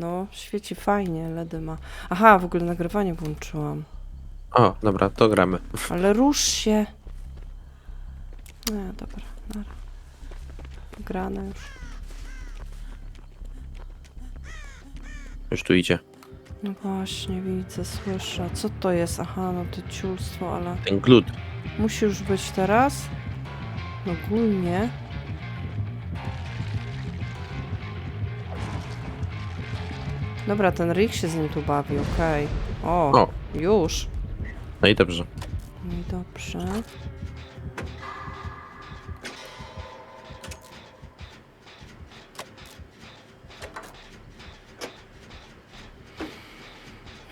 No, świeci fajnie, LEDy ma. Aha, w ogóle nagrywanie włączyłam. O, dobra, to gramy. Ale rusz się. Nie, dobra, nara. Grane już. Już tu idzie. No właśnie, widzę, słyszę. Co to jest? Aha, no to ciulstwo, ale Ten glut. musi już być teraz? No ogólnie. Dobra, ten Rick się z nim tu bawi, okej. O, O. już. No i dobrze. No i dobrze.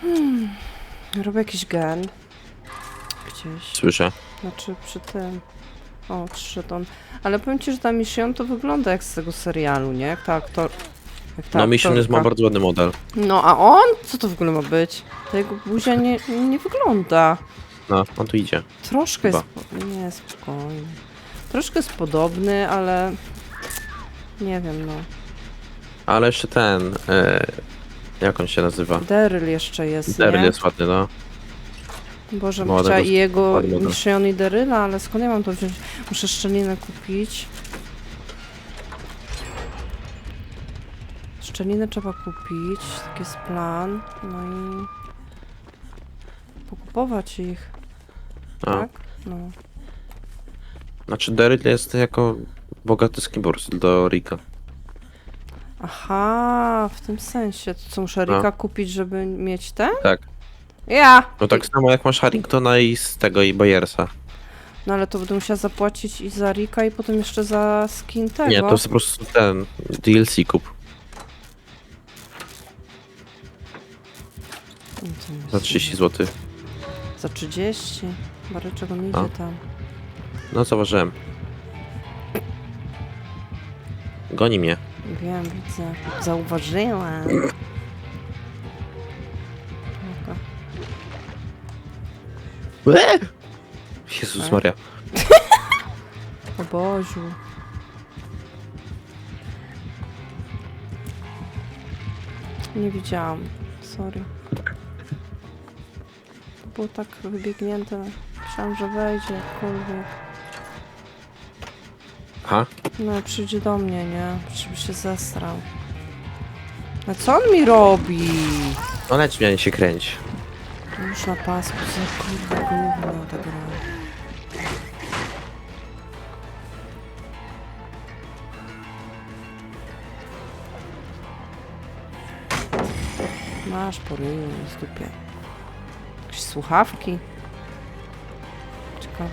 Hmm. Robię jakiś gen. Gdzieś. Słyszę. Znaczy przy tym. O, przyszedł on. Ale powiem ci, że ta Mission to wygląda jak z tego serialu, nie? Jak ta aktor... Jak ta No Mission jest ma aktorka. bardzo ładny model. No a on? Co to w ogóle ma być? Ta jego buzia nie, nie wygląda. No, on tu idzie. Troszkę jest... po- Nie, spokojnie. Troszkę jest podobny, ale... Nie wiem, no. Ale jeszcze ten... E, jak on się nazywa? Daryl jeszcze jest, Daryl nie? jest ładny, no. Boże, Młodego chciała i jego ładnego. Mission i Daryla, ale skąd ja mam to wziąć? Muszę szczelinę kupić. Szczelinę trzeba kupić, taki jest plan. No i... Pokupować ich, A, tak? No. Znaczy Daryl jest jako bogaty skibors do Rika. Aha, w tym sensie. To co, muszę. Rika kupić, żeby mieć ten? Tak. Ja! No tak samo jak masz Harringtona i z tego i Bayersa. No ale to będę musiała zapłacić i za Rika i potem jeszcze za skin tego. Nie, to jest po prostu ten DLC kup. Za 30 zł. Za 30? Baryczek on idzie A. tam. No zauważyłem. Goni mnie. Wiem, widzę. Zauważyłam. Dobra. Jezus Tak. Maria. O Boziu. Nie widziałam. Sorry. To było tak wybiegnięte. Myślałam, że wejdzie jakkolwiek. Aha. No, przyjdzie do mnie, nie? Żeby się zestrał. No co on mi robi? No leć mnie, nie się kręć. Już na pasku, za kurwa gówno ta gra. Masz poryju z dupie. Słuchawki? Ciekawe.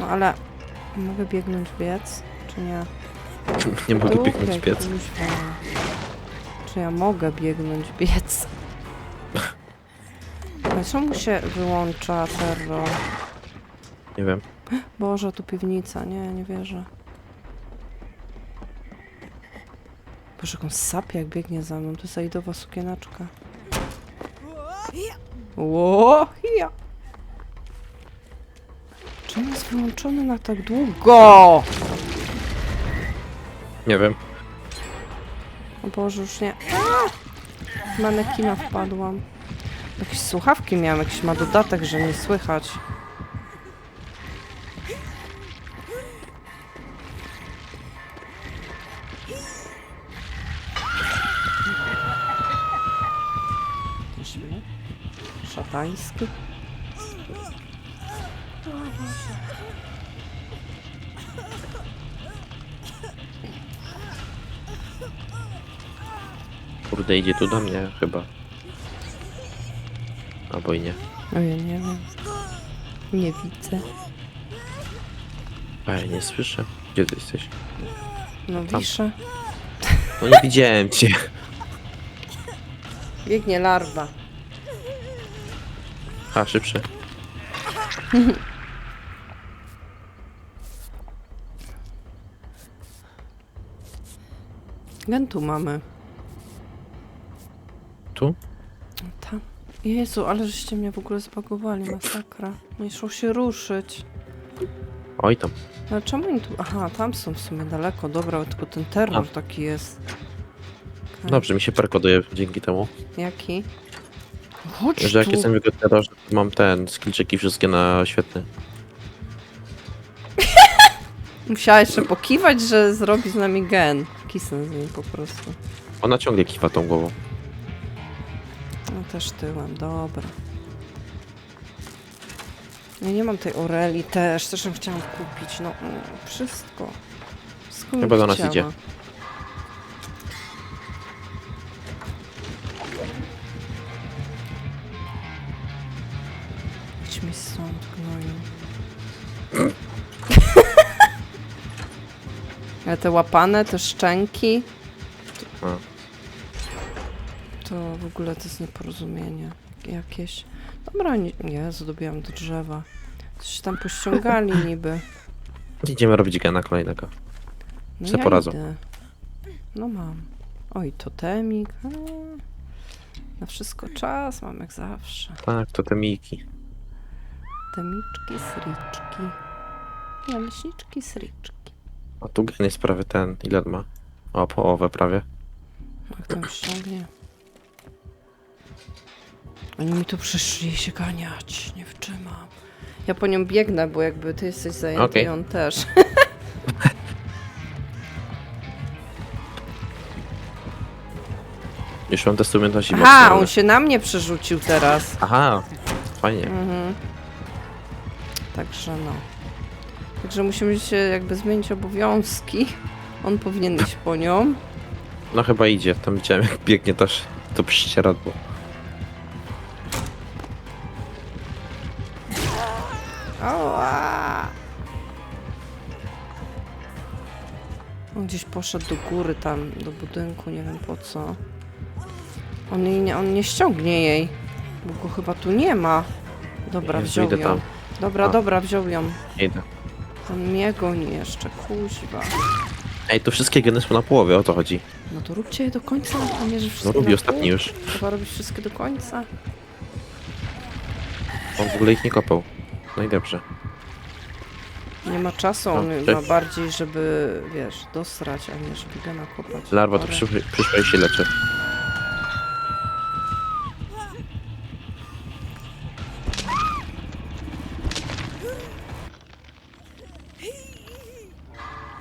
No ale mogę biegnąć biec, czy nie? Nie mogę biegnąć kuźwa. Czy ja mogę biegnąć biec? Ale czemu się wyłącza terror? Nie wiem. Boże, tu piwnica. Nie, nie wierzę. Boże, jak on sapie, jak biegnie za mną. To jest aidowa sukieneczka. Ło, ja. Czemu jest wyłączony na tak długo? Nie wiem. O Boże, już nie. A! Manekina wpadłam. Jakieś słuchawki miałam, jakiś ma dodatek, że nie słychać. Szatański. Kurde, idzie tu do mnie chyba. Albo i nie. Ojej, nie wiem. Nie widzę. Ej, nie słyszę. Gdzie ty jesteś? No Tam. wiszę. No nie widziałem cię. Biegnie larwa. A, szybszy. Gen tu mamy. Tu? Tam. Jezu, ale żeście mnie w ogóle zbagowali, masakra. Nie szło się ruszyć. Oj tam. Ale czemu oni tu... Aha, tam są w sumie daleko, dobra, tylko ten terror taki jest. Dobrze, mi się perkoduje dzięki temu. Jaki? Chodź Że jak tu. jestem wygodny, to mam ten, skillczeki wszystkie na świetny. Musiała jeszcze pokiwać, że zrobi z nami gen. Kisnę z nim po prostu. Ona ciągle kiwa tą głową. No też tyłem, dobra. Ja nie mam tej Oreli też, też ją chciałam kupić, no mm, wszystko. Bym Chyba do nas idzie. Stąd, gnoju. Ale te łapane, te szczęki, A. to w ogóle to jest nieporozumienie jakieś. Dobra, nie, nie zdobiłam do drzewa. Coś tam pościągali niby. Idziemy robić gena kolejnego. No Se ja poradzą. idę. No mam. Oj, totemik. A, na wszystko czas mam jak zawsze. Tak, to te miki. Temiczki, sriczki. Naleśniczki, sriczki. A tu gen jest prawie ten, ile ma? O, połowę prawie. Jak tam ściągnie. Oni mi tu przyszli się ganiać. Nie wtrzymam. Ja po nią biegnę, bo jakby ty jesteś zajęty Okej. i on też. Już mam testy umiejętności Aha, on się na mnie przerzucił teraz. Aha, fajnie. Mhm. Także no. Także musimy się jakby zmienić obowiązki. On powinien iść po nią. No chyba idzie, tam widziałem jak biegnie też to prześcieradło. On gdzieś poszedł do góry tam, do budynku, nie wiem po co. On, jej nie, on nie ściągnie jej, bo go chyba tu nie ma. Dobra, Jezu, wziął idę ją. tam. Dobra, A. dobra, wziął ją. Idę. On mnie goni jeszcze, kuźwa. Ej, to wszystkie geny są na połowie, o to chodzi. No to róbcie je do końca, a nie, że wszystkie No robi na ostatni pół. już. Trzeba robić wszystkie do końca. On w ogóle ich nie kopał. No i dobrze. Nie ma czasu, No, on cześć. ma bardziej, żeby, wiesz, dosrać, a nie żeby go nakopać. Larwa to Parę. przyszłe przyszła i się leczy.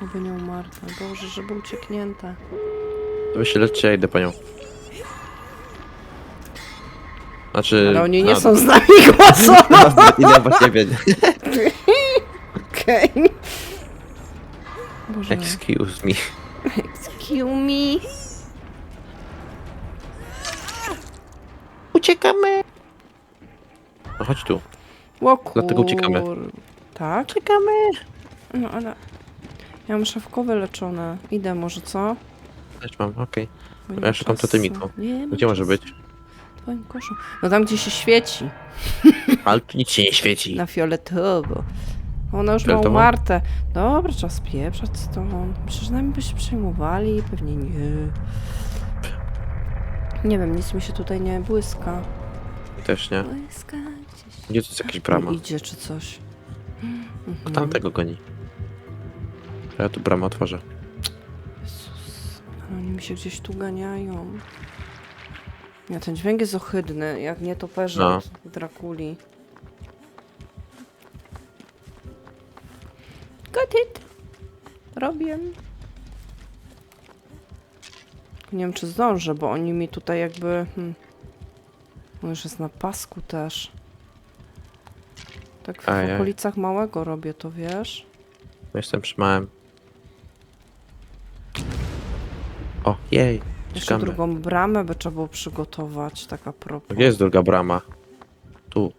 Żeby nie umarła. Boże, żeby ucieknięta. To wy się leczcie, ja idę po nią. Znaczy... Ale oni nie a, są z nami głosowo. Ile właśnie wie. Okej. Boże. Excuse me. Excuse me. Uciekamy! No chodź tu. Łokur. Dlatego uciekamy. Tak? Uciekamy! No ale... Ja mam szafkowe leczone. Idę może, co? Też mam, okej. Bo nie Ja mam szukam czasu. totemiku. Nie mam Gdzie może czasu. być? W twoim koszu. No tam, gdzie się świeci. Ale tu nic się nie świeci. Na fioletowo. Ona już ma Fioletowo? umartę. Dobra, trzeba spieprzać stąd. Że nami by się przejmowali. Pewnie nie. Nie wiem, nic mi się tutaj nie błyska. Też nie. Błyska gdzieś. Gdzie to jest jakaś brama? Idzie czy coś. Mhm. Tamtego goni. To Ja tu bramę otworzę. Jezus. Ale oni mi się gdzieś tu ganiają. Ja, ten dźwięk jest ohydny, jak nie toperze No. od Drakuli. Got it! Robię. Tylko Nie wiem, czy zdążę, bo oni mi tutaj jakby... Hmm. On już jest na pasku też. Tak w Ajaj. okolicach małego robię to, wiesz? Jestem przy małym. O, jej. Jeszcze Czekamy. drugą bramę by trzeba było przygotować, tak a propos. Gdzie jest druga brama? Tu.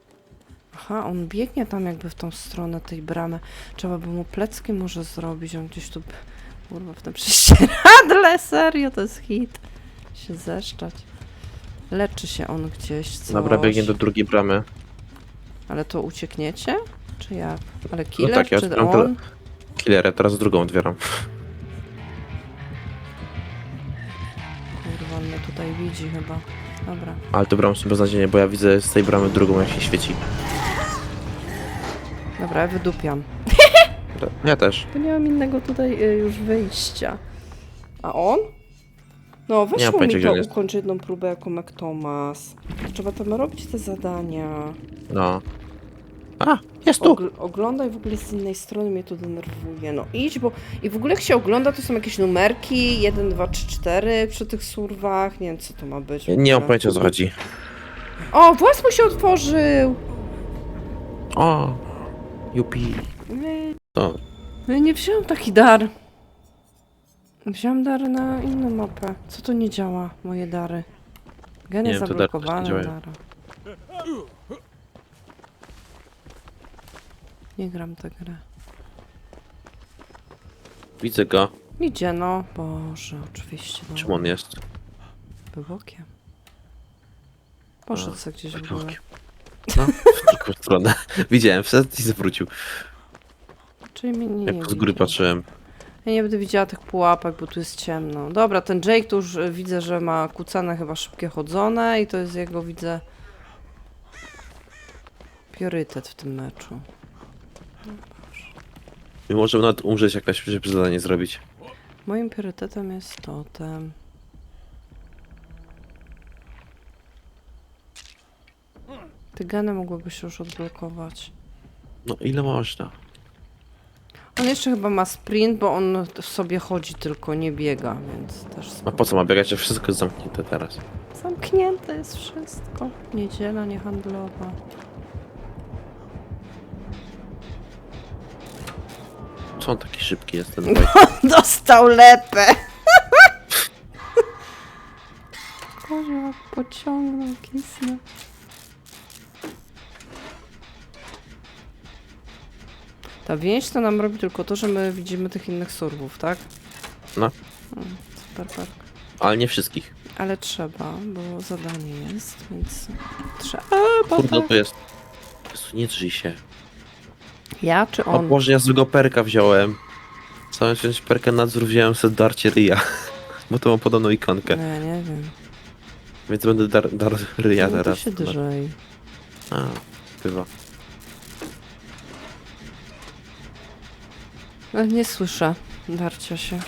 Aha, on biegnie tam jakby w tą stronę tej bramy. Trzeba by mu plecki może zrobić, on gdzieś tu... Kurwa, w tym prześcieradle, serio, to jest hit. Się zeszczać. Leczy się on gdzieś, coś. Dobra, biegnie do drugiej bramy. Ale to uciekniecie? Czy jak? Ale killer, tak, ja czy on? Killerę, teraz drugą otwieram. Tutaj widzi chyba. Dobra. Ale to bram sobie beznadziejnie, bo ja widzę z tej bramy drugą jak się świeci. Dobra, ja wydupiam. Ja też. Bo nie mam innego tutaj y, już wyjścia. A on? No, Nie mam weszło mi to on jest. jedną próbę jako McThomas. Trzeba tam robić te zadania. No. A, jest tu! Ogl oglądaj w ogóle z innej strony, mnie to denerwuje. No idź, bo... I w ogóle jak się ogląda, to są jakieś numerki, 1, 2, 3, 4 przy tych surwach. Nie wiem, co to ma być. nie mam pojęcia o co chodzi. O, włas mu się otworzył! O! Jupi. Nie, To, no nie wziąłem taki dar. Wziąłem dary na inną mapę. Co to nie działa, moje dary? Geny Nie wiem, te dary też nie zablokowane, działają. dara. Nie gram tę grę. widzę go. Idzie no. Boże, oczywiście. No. Czym on jest? Był bokiem. Poszedł sobie gdzieś w tak bokiem. No, w drugą stronę. Widziałem, wszedł i zwrócił. Czyli mnie nie, Jak nie z góry widzi. patrzyłem. Ja nie będę widziała tych pułapek, bo tu jest ciemno. Dobra, ten Jake to już e, widzę, że ma kucane chyba szybkie chodzone i to jest jego, widzę, priorytet w tym meczu. My możemy nawet umrzeć, jak ktoś żeby zadanie zrobić. Moim priorytetem jest totem. Te geny mogłyby się już odblokować. No ile można? On jeszcze chyba ma sprint, bo on w sobie chodzi tylko, nie biega, więc też A spoko. po co ma biegać? jak Wszystko jest zamknięte teraz. Zamknięte jest wszystko. Niedziela niehandlowa. Co on taki szybki jest ten bajk? Dostał lepę! Kozioł pociągnął kisnę. Ta więź to nam robi tylko to, że my widzimy tych innych surwów, tak? No. Mm, Super, tak. Ale nie wszystkich. Ale trzeba, bo zadanie jest, więc trzeba. Kurde, to jest... Jezu, nie drzyj się. Ja czy O on? Boże, ja złego perka wziąłem. Całą część perka nadzór wziąłem sobie darcie ryja. Bo to mam podobną ikonkę. No, ja nie wiem. Więc będę dar, dar ryja no to teraz. się drżej. A, bywa. Ale nie słyszę darcia się.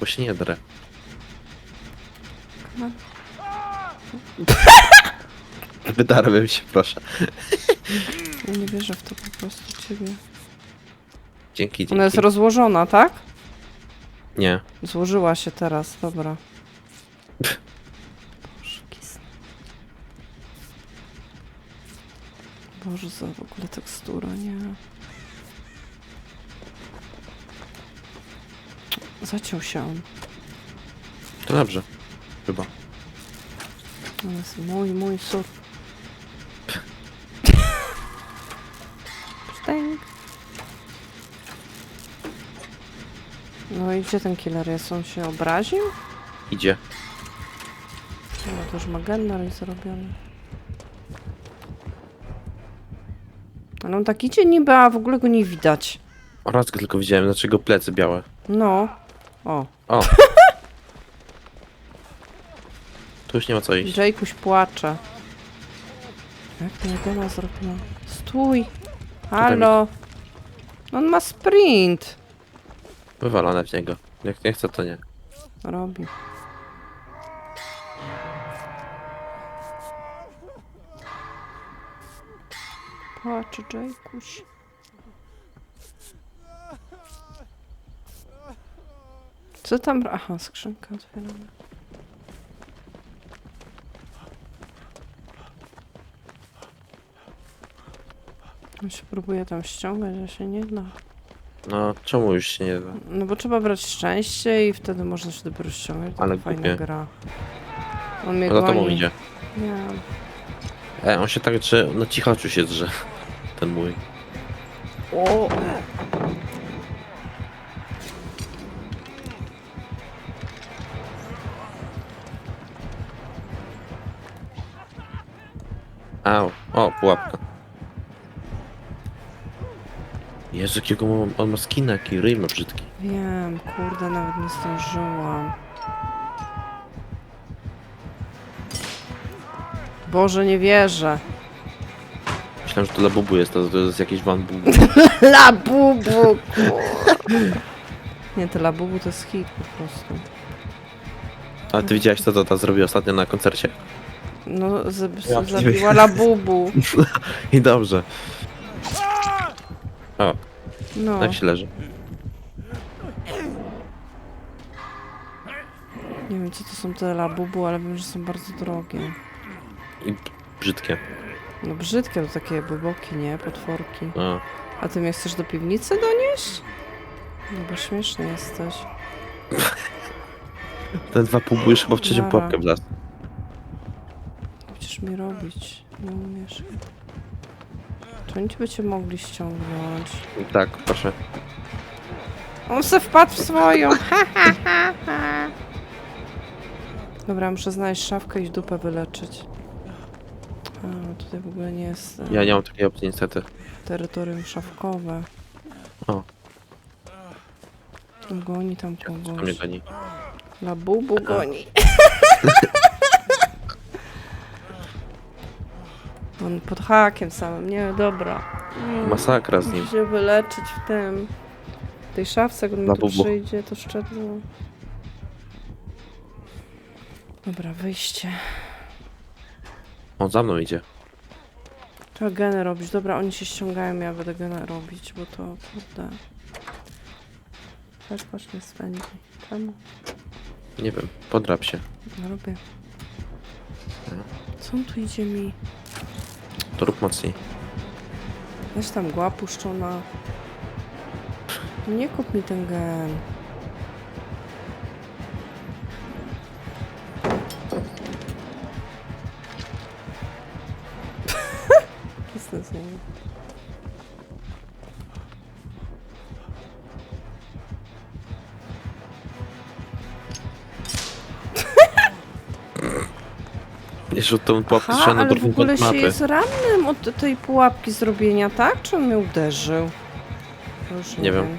Bo się nie drę. No. Wydarłem się, proszę. Ja nie wierzę w to po prostu ciebie. Dzięki, dzięki. Ona jest rozłożona, tak? Nie. Złożyła się teraz, dobra. Boże. Boże, za w ogóle tekstura, nie. Zaciął się on. To dobrze. Chyba. On jest mój, mój sur. Psztęk. No i gdzie ten killer jest? On się obraził? Idzie. No to już ma gennar jest zrobiony. Ale on tak idzie niby, a w ogóle go nie widać. Raz go tylko widziałem, dlaczego plecy białe. No. O, O. Tu już nie ma co iść. Jake'uś płacze. Jak mnie gena zrobiła? Stój! Halo! On ma sprint! Wywalone w niego. Jak nie chce, to nie. Robi. Płacze Jake'uś. Co tam? Aha, skrzynka otwierana. On się próbuje tam ściągać, a się nie da. No, czemu już się nie da? No bo trzeba brać szczęście i wtedy można się dopiero ściągać. To Ale fajna głupie. gra. On mnie za tobą goni. idzie. Nie. E, on się tak drze, no cichaczu się drze. Ten mój. O! Au. O, pułapka. Jezu, jakiego ma- on ma skina, jaki ryj ma brzydki. Wiem, kurde, nawet nie zdążyłam. Boże, nie wierzę. Myślałem, że to dla bubu jest, to, to jest jakiś van bubu. Labubu! kur- Nie, to labubu to jest hit po prostu. A ty widziałeś co Dota zrobił ostatnio na koncercie? No, z, Ja z, zabiła labubu. I dobrze. O, No, tak się leży. nie wiem co to są te labubu, ale wiem, że są bardzo drogie. I brzydkie. No brzydkie to takie boboki, nie? Potworki. A ty mnie chcesz do piwnicy donieść? No bo śmieszny jesteś. Te dwa półby już chyba w trzecią pułapkę wlazł. Co Chcesz mi robić? Nie umiesz. Czy oni by cię mogli ściągnąć? Tak, proszę. On se wpadł w swoją. Ha, ha, ha, ha. Dobra, muszę znaleźć szafkę i dupę wyleczyć. A, tutaj w ogóle nie jest e, Ja nie mam takiej opcji niestety. terytorium szafkowe. O. Goni tam To mnie kogoś. goni. La bubu goni. On pod hakiem samym, nie, dobra. Mm, Masakra z nim. Muszę się wyleczyć w tym. W tej szafce, jak on mi La tu przyjdzie, to szczerze. Dobra, wyjście. On za mną idzie. Trzeba genę robić. Dobra, oni się ściągają, ja będę genę robić, bo to kurde. Też patrz nie spędzi. Czemu? Nie wiem, podrap się. No robię. Co on tu idzie mi? To rób mocniej. Weź tam mgła puszczona. Nie kup mi ten gen. Kisnę z niego. Jeszcze tą pułapkę Aha, strzela na ale w drugim ogóle się mapy. jest rannym od tej pułapki zrobienia, tak? Czy on mnie uderzył? Już nie, wiem.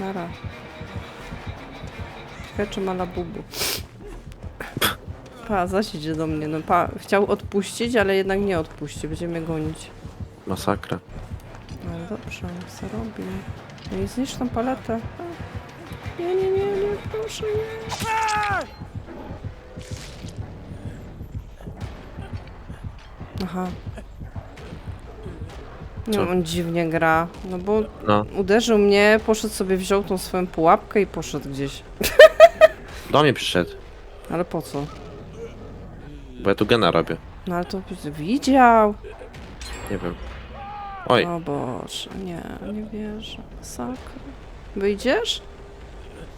Nara. Ciekawe, czy ma labubu. Pa, zaś idzie do mnie. No pa, chciał odpuścić, ale jednak nie odpuści. Będzie mnie gonić. Masakra. No ale dobrze, co robi? No i zniszcz tą paletę. A. Nie, nie, nie, nie, proszę, nie. Aha. Nie, Co? on dziwnie gra. No bo No, uderzył mnie, poszedł sobie, wziął tą swoją pułapkę i poszedł gdzieś. do mnie przyszedł, Ale po co? bo ja tu gena robię. No ale to widział. Nie wiem. Oj, O Boże, nie, nie wierzę. Sakra. Wyjdziesz?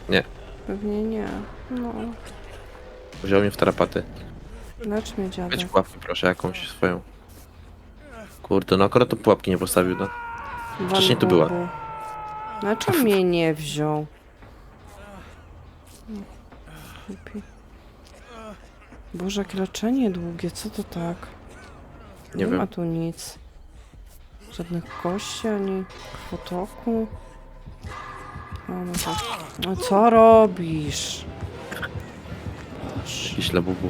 Nie. Pewnie nie. No, wziął mnie w tarapaty. Lecz mnie Weź dziadek. pułapkę proszę, jakąś swoją. Kurde, no akurat to pułapki nie postawił, no. wcześniej tu była. Bubu. Dlaczego mnie nie wziął? Głupi. Boże, jakie leczenie długie, co to tak? Nie ma wiem. tu nic. Żadnych kości, ani krwotoku. O, no tak. No co robisz? Jakiś labubu.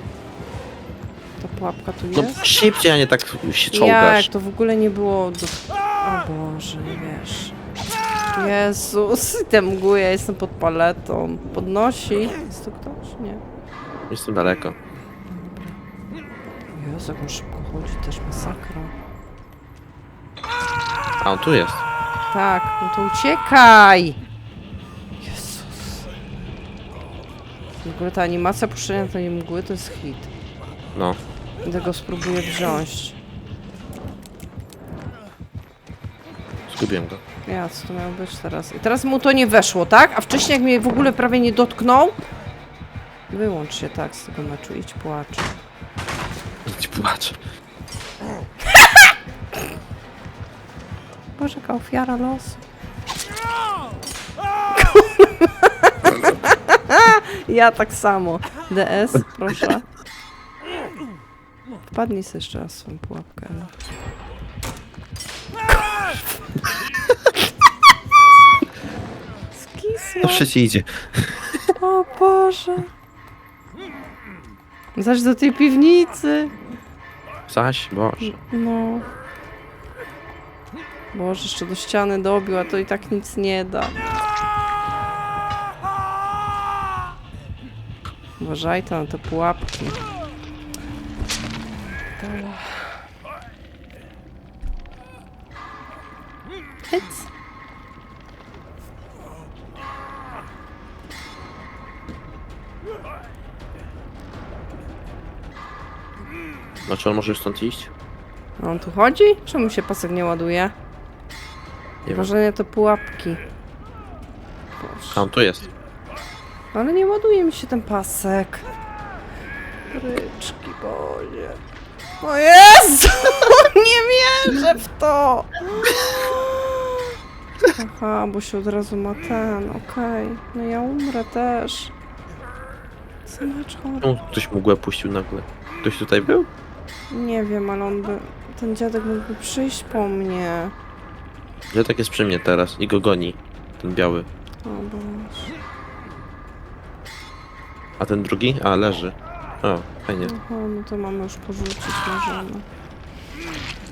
Ta pułapka tu No jest? szybciej, a nie tak się Jak? czołgasz. To w ogóle nie było do... O Boże, nie wiesz. Jezus, te mgły, ja jestem pod paletą. Podnosi. Jest tu ktoś? Nie. Jestem daleko. Jezu, jak on szybko chodzi, też masakra. A on tu jest. Tak, no to uciekaj! Jezus. W ogóle ta animacja puszczenia tej mgły to jest hit. No. Będę go spróbuję wziąć. Zgubiłem go. Ja, co to miało być teraz? I teraz mu to nie weszło, tak? A wcześniej jak mnie w ogóle prawie nie dotknął... Wyłącz się tak z tego meczu, idź płacz. Idź płacz. Boże, jaka ofiara losu. ja tak samo. DS, proszę. Wpadnij sobie jeszcze raz swoją pułapkę. no. Skisła. Dobrze ci idzie. O Boże. Zaś do tej piwnicy. Zaś, Boże. No. Boże, jeszcze do ściany dobił, a to i tak nic nie da. Uważajcie na te pułapki. Hyc. Znaczy on może już stąd iść? A on tu chodzi? Czemu się pasek nie ładuje? Nie wiem. To pułapki. Boże. A on tu jest. Ale nie ładuje mi się ten pasek. Ryczki, boże. O Jezu! Nie wierzę w to! Aha, bo się od razu ma ten, okej. No ja umrę też. Chory. Czemu ktoś mgłę puścił nagle? Ktoś tutaj był? Nie wiem, ale on by... Ten dziadek mógłby przyjść po mnie. Że tak jest przy mnie teraz i go goni. Ten biały. O Boże. A ten drugi? A, leży. O, fajnie. Aha, no to mamy już porzucić możemy. Hmm.